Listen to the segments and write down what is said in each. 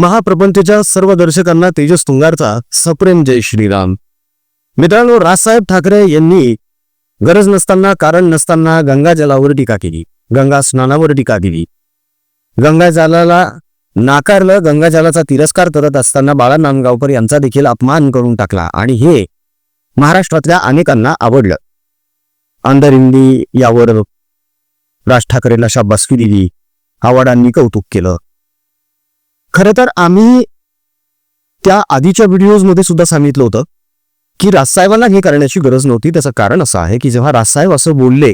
महाप्रपंचच्या सर्व दर्शकांना तेजस तुंगारचा सप्रेम जय श्रीराम. मित्रांनो राजसाहेब ठाकरे यांनी गरज नसताना कारण नसताना गंगा जलावर टीका केली. गंगा स्नानावर टीका केली. गंगा जलाला नाकारलं गंगा जलाचा तिरस्कार करत असताना बाळा नांदगावकर यांचा देखील अपमान करून टाकला आणि हे महाराष्ट्रातल्या अनेकांना आवडलं. अंदर हिंदी यावर राज ठाकरेला शाबासकी दिली. आवाडांनी कौतुक केलं. खरं तर आम्ही त्या आधीच्या व्हिडिओजमध्ये सुद्धा सांगितलं होतं की राजसाहेबांना हे करण्याची गरज नव्हती. त्याचं कारण असं आहे की जेव्हा राजसाहेब असं बोलले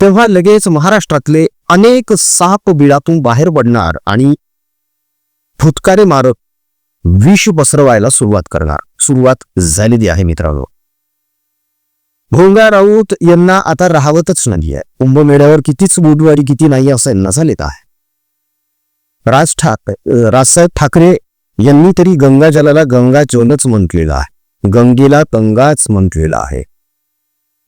तेव्हा लगेच महाराष्ट्रातले अनेक साप बिळातून बाहेर पडणार आणि फुतकारे मारक विष पसरवायला सुरुवात करणार. सुरुवात झालेली आहे मित्रांनो. भोंगा राऊत यांना आता राहवतच आहे कुंभमेळ्यावर कितीच बुधवारी किती नाही असं यांना झालेत आहे. राज ठाकरे राजसाहेब ठाकरे यांनी तरी गंगा जलाला गंगा म्हटलेलं आहे. गंगेला गंगाच म्हटलेलं आहे.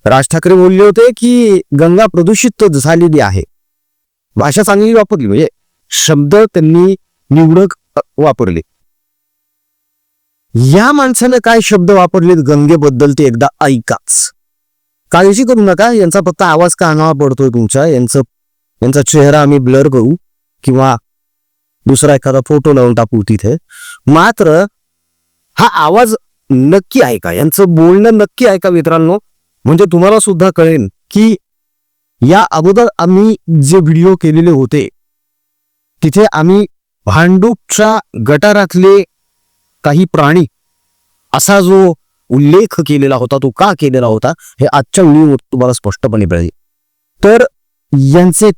राज ठाकरे बोलले होते की गंगा प्रदूषित झालेली आहे. भाषा चांगली वापरली म्हणजे शब्द त्यांनी निवडक वापरले. या माणसानं काय शब्द वापरलेत गंगेबद्दल ते एकदा ऐकाच. काळजी करू नका यांचा फक्त आवाज कानावा पडतोय तुमच्या यांचं यांचा चेहरा आम्ही ब्लर करू किंवा दुसरा एखादा फोटो लावून टाकू तिथे. मात्र हा आवाज नक्की ऐका. यांचं बोलणं नक्की ऐका मित्रांनो. म्हणजे तुम्हाला सुद्धा कळेल की या अगोदर आम्ही जे व्हिडिओ केलेले होते तिथे आम्ही भांडूपच्या गटारातले काही प्राणी असा जो उल्लेख केलेला होता तो का केलेला होता हे आजच्या व्हिडिओ तुम्हाला स्पष्टपणे मिळेल तर यांचे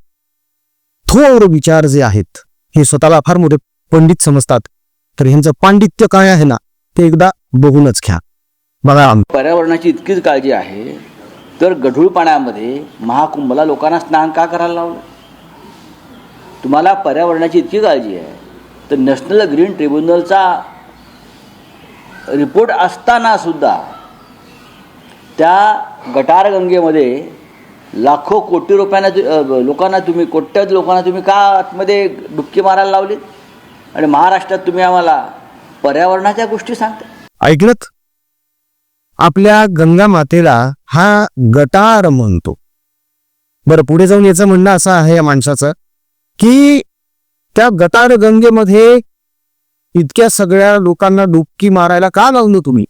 थोर विचार जे आहेत हे स्वतःला फार मोठे पंडित समजतात. तर ह्यांचं पांडित्य काय आहे ना ते एकदा बघूनच घ्या. बघा पर्यावरणाची इतकीच काळजी आहे तर गढूळ पाण्यामध्ये महाकुंभला लोकांना स्नान का करायला लावलं? तुम्हाला पर्यावरणाची इतकी काळजी आहे तर नॅशनल ग्रीन ट्रिब्युनलचा रिपोर्ट असताना सुद्धा त्या गटारगंगेमध्ये लाखो कोटी रुपयांना लोकांना तुम्ही कोट्यात लोकांना तुम्ही का आतमध्ये डुबकी मारायला लावलीत आणि महाराष्ट्रात तुम्ही आम्हाला पर्यावरणाच्या गोष्टी सांगता? ऐकलत? आपल्या गंगा मातेला हा गटार म्हणतो. बरं पुढे जाऊन याचं म्हणणं असं आहे या माणसाचं की त्या गटार गंगेमध्ये इतक्या सगळ्या लोकांना डुबकी मारायला का लावलं तुम्ही?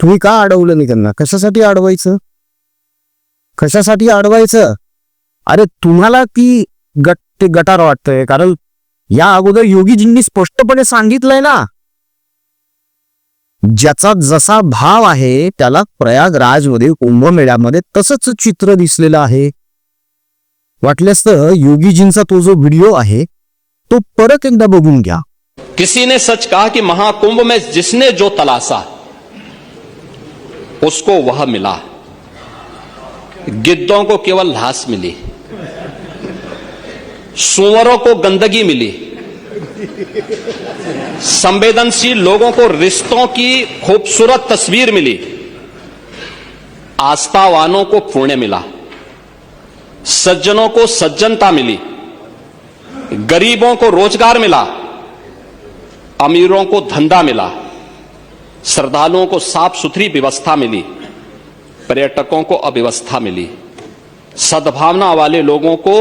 तुम्ही का अडवलं नाही त्यांना? कशासाठी अडवायचं? कशासाठी अडवायचं? अरे तुम्हाला ती गट ते गटार वाटतंय कारण या अगोदर योगीजींनी स्पष्टपणे सांगितलंय ना. ज्याचा जसा भाव आहे त्याला प्रयागराजमध्ये कुंभमेळ्यामध्ये तसंच चित्र दिसलेलं आहे. वाटल्यास तर योगीजींचा तो जो व्हिडिओ आहे तो परत एकदा बघून घ्या. किसी ने सच कहा कि महाकुंभ में जिसने जो तलाशा उसको वह मिला। गिद्धों को केवल घास मिली, सुअरों को गंदगी मिली, संवेदनशील लोगों को रिश्तों की खूबसूरत तस्वीर मिली, आस्थावानों को पुण्य मिला, सज्जनों को सज्जनता मिली, गरीबों को रोज़गार मिला, अमीरों को धंधा मिला, श्रद्धालुओं को साफ़ सुथरी व्यवस्था मिली। पर्यटकों को अव्यवस्था मिली। सद्भावना वाले लोगों को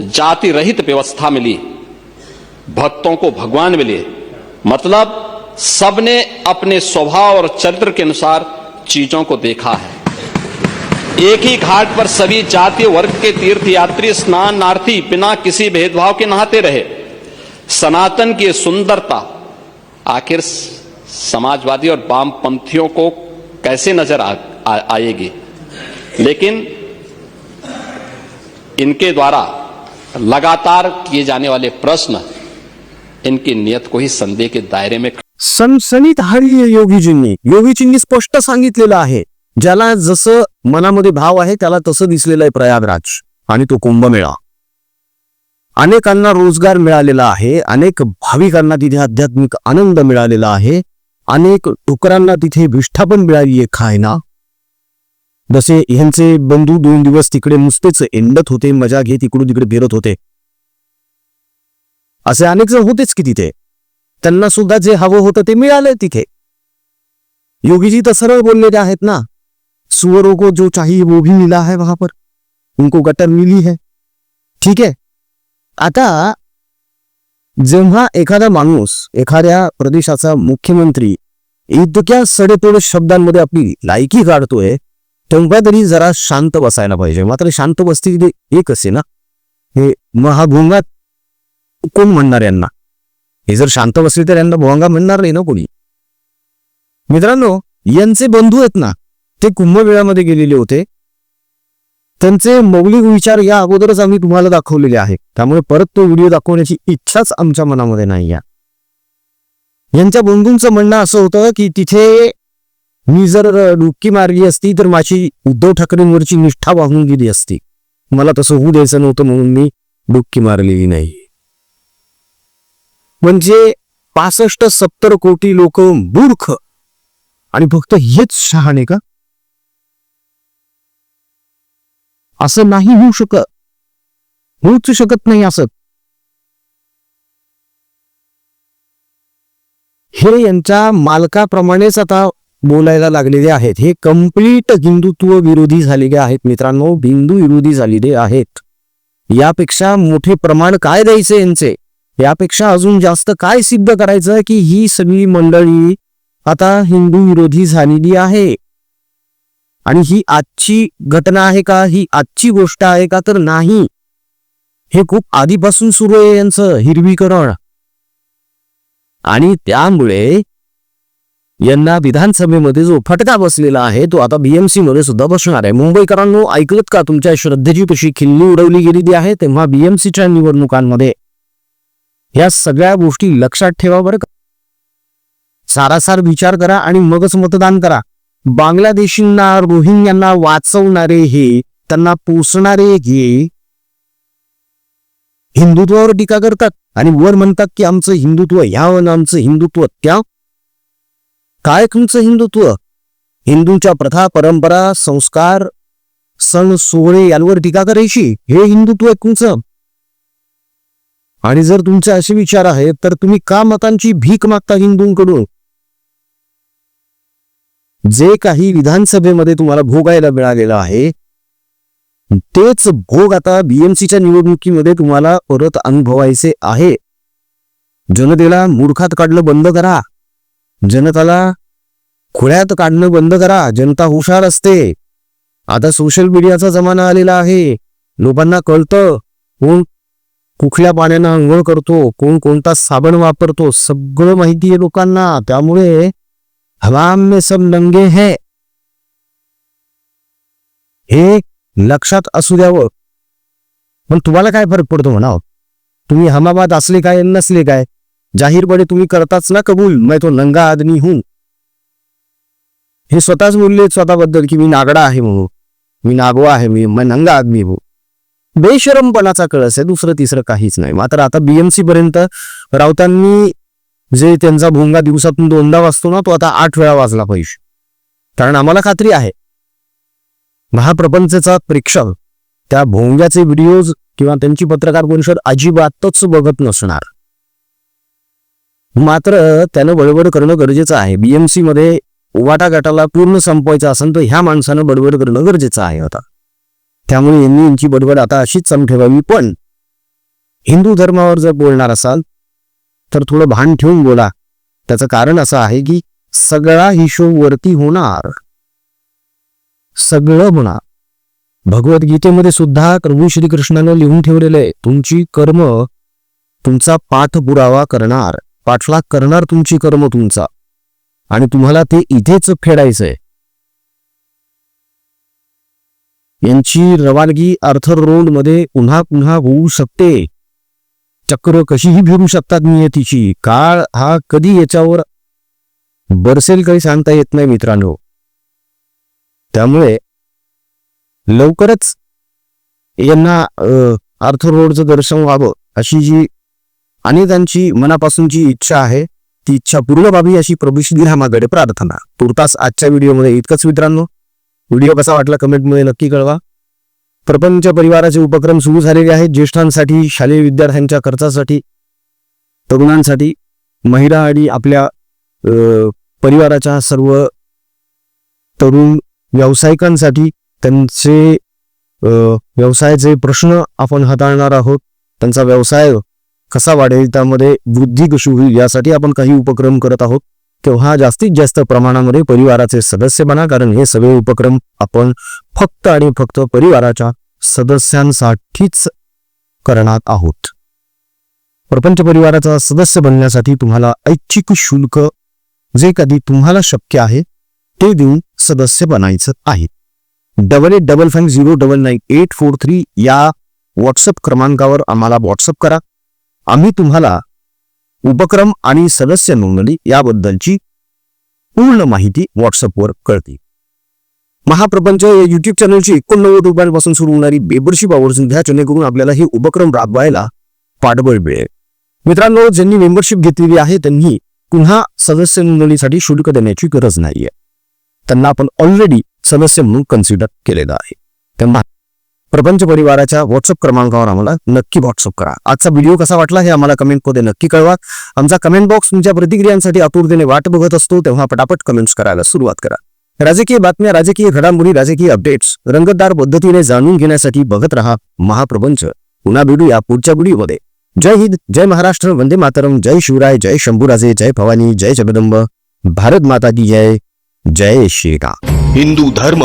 जाति रहित व्यवस्था मिली। भक्तों को भगवान मिले। मतलब सबने अपने स्वभाव और चरित्र के अनुसार चीज़ों को देखा है। एक ही घाट पर सभी जातीय वर्ग के तीर्थ यात्री स्नानार्थी बिना किसी भेदभाव के नहाते रहे। सनातन की सुंदरता। आखिर समाजवादी और वामपंथियों को कैसे नज़र आ, आ, आएगी? लेकिन इनके द्वारा लगातार किए जाने वाले प्रश्न इनकी नियत को ही संदेह के दायरे में सनसनीत हरी योगीजींनी योगीजींनी स्पष्ट सांगितलेलं आहे. ज्याला जसं मनामध्ये भाव आहे त्याला तसं दिसलेलं आहे प्रयागराज आणि तो कुंभमेळा. अनेकांना रोजगार मिळालेला आहे अनेक भाविकांना तिथे आध्यात्मिक आनंद मिळालेला आहे अनेक डुकरांना तिथे विष्ठापन मिळाली आहे खायना जसे ह्यांचे बंधू दोन दिवस तिकडे नुसतेच एंडत होते मजा घेत इकडून तिकडे फिरत होते. असे अनेक जण होतेच की तिथे. त्यांना सुद्धा जे हवं होतं ते मिळालं तिथे. योगीजी तर सरळ बोललेले आहेत ना सुअरों को जो चाहिए वो भी मिला है वहां पर. उनको गटर मिली है. ठीक आहे. आता जेव्हा एखादा माणूस एखाद्या प्रदेशाचा मुख्यमंत्री इतक्या सडेतोड शब्दांमध्ये आपली लायकी काढतोय तेव्हा तरी जरा शांत बसायला पाहिजे. मात्र शांत बसती एक असे ना हे महाभोंगात कोण म्हणणार यांना? हे जर शांत बसले तर यांना भोंगा म्हणणार नाही ना कोणी? मित्रांनो यांचे बंधू आहेत ना ते कुंभमेळ्यामध्ये गेलेले होते. त्यांचे मौलिक विचार या अगोदरच आम्ही तुम्हाला दाखवलेले आहे त्यामुळे परत तो व्हिडिओ दाखवण्याची इच्छाच आमच्या मनामध्ये नाही या यांच्या बंधूंचं म्हणणं असं होतं की तिथे मी जर डुबकी मारली असती तर माझी उद्धव ठाकरेंवरची निष्ठा वाहून गेली असती. मला तसं होऊ द्यायचं नव्हतं म्हणून मी डुबकी मारलेली नाही. म्हणजे पासष्ट सत्तर कोटी लोक मूर्ख आणि फक्त हेच शहाणे का? असं नाही होऊ शकत. होऊच शकत नाही असं. हे यांच्या मालकाप्रमाणेच आता बोलायला लागलेले आहेत. हे कंप्लीट हिंदुत्व विरोधी झालेले आहेत मित्रांनो. हिंदू विरोधी झालेले आहेत. यापेक्षा मोठे प्रमाण काय द्यायचे यांचे? यापेक्षा अजून जास्त काय सिद्ध करायचं की ही सगळी मंडळी आता हिंदू विरोधी झालेली आहे? आणि ही आजची घटना आहे का? ही आजची गोष्ट आहे का? तर नाही. हे खूप आधीपासून सुरू आहे यांचं हिरवीकरण. आणि त्यामुळे यांना विधानसभेमध्ये जो फटका बसलेला आहे तो आता बीएमसी मध्ये सुद्धा बसणार आहे. मुंबईकरांनो ऐकलत का तुमच्या श्रद्धेची कशी खिल्ली उडवली गेलेली आहे? तेव्हा बीएमसीच्या निवडणुकांमध्ये या सगळ्या गोष्टी लक्षात ठेवा बरं का. सारासार विचार करा आणि मगच मतदान करा. बांगलादेशींना रोहिंग्यांना वाचवणारे हे त्यांना पोसणारे हे हिंदुत्वावर टीका करतात. आणि वर म्हणतात की आमचं हिंदुत्व ह्या आमचं हिंदुत्व त्या काय तुमचं हिंदुत्व? हिंदूंच्या प्रथा परंपरा संस्कार सण सोहळे यांवर टीका करायची? हे हिंदुत्व आहे तुमचं. आणि जर तुमचे असे विचार आहेत तर तुम्ही का मतांची भीक मागता हिंदूंकडून? जे काही विधानसभेमध्ये तुम्हाला भोगायला मिळालेलं आहे तेच भोग आता बीएमसीच्या निवडणुकीमध्ये तुम्हाला परत अनुभवायचे आहे. जनतेला मूर्खात काढलं बंद करा. जनताला खुळ्यात काढणं बंद करा. जनता हुशार असते. आता सोशल मीडियाचा जमाना आलेला आहे. लोकांना कळतं कोण कुठल्या पाण्यानं आंघोळ करतो कोण कोणता साबण वापरतो सगळं माहिती आहे लोकांना. त्यामुळे हवाम में सब नंगे है. हे लक्षात असू द्यावं. पण तुम्हाला काय फरक पडतो म्हणाव? तुम्ही हमाबाद असले काय नसले काय? जाहीरपणे तुम्ही करताच ना कबूल? मैं तो नंगा आदमी हूं। हे स्वतःच बोलले स्वतःबद्दल की मी नागडा आहे म्हणून. मी नागवा आहे मी मैं नंगा आदमी हो. बेशरमपणाचा कळस आहे दुसरं तिसरं काहीच नाही. मात्र आता बीएमसी पर्यंत राऊतांनी जे त्यांचा भोंगा दिवसातून दोनदा वाजतो ना तो आता आठ वेळा वाजला पाहिजे. कारण आम्हाला खात्री आहे. महाप्रपंचचा प्रेक्षक त्या भोंग्याचे व्हिडिओज किंवा त्यांची पत्रकार परिषद अजिबातच बघत नसणार. मात्र त्यानं बडबड करणं गरजेचं आहे. बीएमसी मध्ये वाटा गटाला पूर्ण संपवायचं असेल तर ह्या माणसानं बडबड करणं गरजेचं आहे आता. त्यामुळे यांनी यांची बडबड आता अशीच चालू ठेवावी. पण हिंदू धर्मावर जर बोलणार असाल तर थोडं भान ठेवून बोला. त्याचं कारण असं आहे की सगळा हिशोब वरती होणार. सगळं होणार. भगवद्गीतेमध्ये सुद्धा प्रभू श्रीकृष्णानं लिहून ठेवलेलं आहे तुमची कर्म तुमचा पाठपुरावा करणार. पाठलाग करणार तुमची कर्म तुमचा. आणि तुम्हाला ते इथेच फेडायचंय. यांची रवानगी अर्थर रोडमध्ये पुन्हा पुन्हा होऊ शकते. चक्र कशीही फिरू शकतात नियतीची. काळ हा कधी याच्यावर बरसेल काही सांगता येत नाही मित्रांनो. त्यामुळे लवकरच यांना अर्थर रोडचं दर्शन व्हावं अशी जी आणि त्यांची मनापासून मनापासूनची इच्छा आहे ती इच्छा पूर्ण व्हावी अशी प्रभू श्रीरामाकडे प्रार्थना. तुर्तास आजच्या व्हिडिओमध्ये इतकंच मित्रांनो. व्हिडिओ कसा वाटला कमेंटमध्ये नक्की कळवा. प्रपंच परिवाराचे उपक्रम सुरू झालेले आहेत. ज्येष्ठांसाठी शालेय विद्यार्थ्यांच्या खर्चासाठी तरुणांसाठी महिला आणि आपल्या परिवाराच्या सर्व तरुण व्यावसायिकांसाठी त्यांचे व्यवसायाचे प्रश्न आपण हाताळणार आहोत. त्यांचा व्यवसाय कसा वाढेल त्यामध्ये वृद्धी कशी होईल यासाठी आपण काही उपक्रम करत आहोत. तेव्हा जास्तीत जास्त प्रमाणामध्ये परिवाराचे सदस्य बना कारण हे सगळे उपक्रम आपण फक्त आणि फक्त परिवाराच्या सदस्यांसाठीच करणार आहोत. प्रपंच परिवाराचा सदस्य बनण्यासाठी तुम्हाला ऐच्छिक शुल्क जे कधी तुम्हाला शक्य आहे ते देऊन सदस्य बनायचं आहे. Double eight double five zero double nine eight four three या व्हॉट्सअप क्रमांकावर आम्हाला व्हॉट्सअप करा. आम्ही तुम्हाला उपक्रम आणि सदस्य नोंदणी याबद्दलची पूर्ण माहिती व्हॉट्सअपवर कळते महाप्रपंच या युट्यूब चॅनलची एकोणनव्वद रुपयांपासून सुरू होणारी मेंबरशिप आवर्जून घ्या जेणेकरून आपल्याला हे उपक्रम राबवायला पाठबळ मिळेल. मित्रांनो ज्यांनी मेंबरशिप घेतलेली आहे त्यांनी पुन्हा सदस्य नोंदणीसाठी शुल्क देण्याची गरज नाहीये. त्यांना आपण ऑलरेडी सदस्य म्हणून कन्सिडर केलेलं आहे. त्यांना प्रपंच परिवाराच्या व्हॉट्सअप क्रमांकावर आम्हाला नक्की व्हॉट्सअप करा. आजचा व्हिडिओ कसा वाटला हे आम्हाला कमेंटमध्ये नक्की कळवा. आमचा कमेंट बॉक्स तुमच्या प्रतिक्रियांसाठी आतुरतेने वाट बघत असतो तेव्हा पटापट कमेंट्स करायला सुरुवात करा. राजकीय बातम्या राजकीय घडामोडी राजकीय अपडेट्स रंगतदार पद्धतीने जाणून घेण्यासाठी बघत रहा महाप्रपंच. पुन्हा भेटूया पुढच्या व्हिडिओमध्ये जय हिंद जय महाराष्ट्र वंदे मातरम जय शिवराय जय शंभूराजे जय भवानी जय जगदंब. भारत माता की जय जय श्रीराम हिंदू धर्म